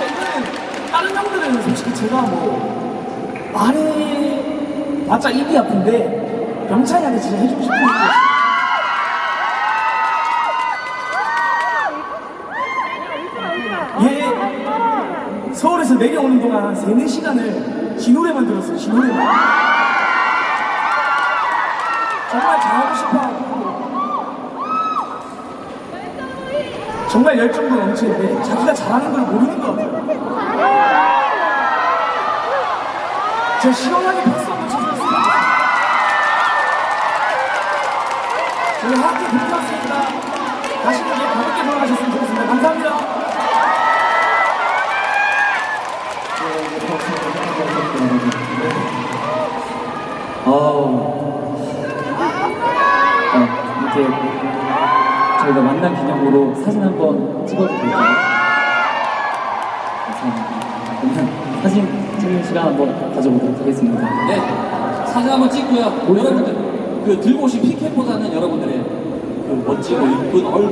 저는 다른 형들은 솔직히 제가 뭐 말해 맞자 입이 아픈데 병찬이한테 진짜 해주고 싶은 거얘 예. 서울에서 내려오는 동안 3, 4시간을 지 노래만 들었어요 지 노래만. 정말 열정도 넘치는데 자기가 잘하는 걸 모르는 것 같아요. 저 시원하게 박수 한번 좋겠어요 저희 듣고 왔으니까 다시 한번 가볍게 돌아가셨으면 좋겠습니다. 감사합니다. 어, 어, 이렇게 저희가 만난 기념으로 사진 한번 찍어도 될까요? 감사합니다. 그러면 사진 찍는 시간 한번 가져보도록 하겠습니다. 네, 사진 한번 찍고요. 여러분들 그 들고 오신 피켓보다는 여러분들의 그 멋지고 이쁜 얼굴.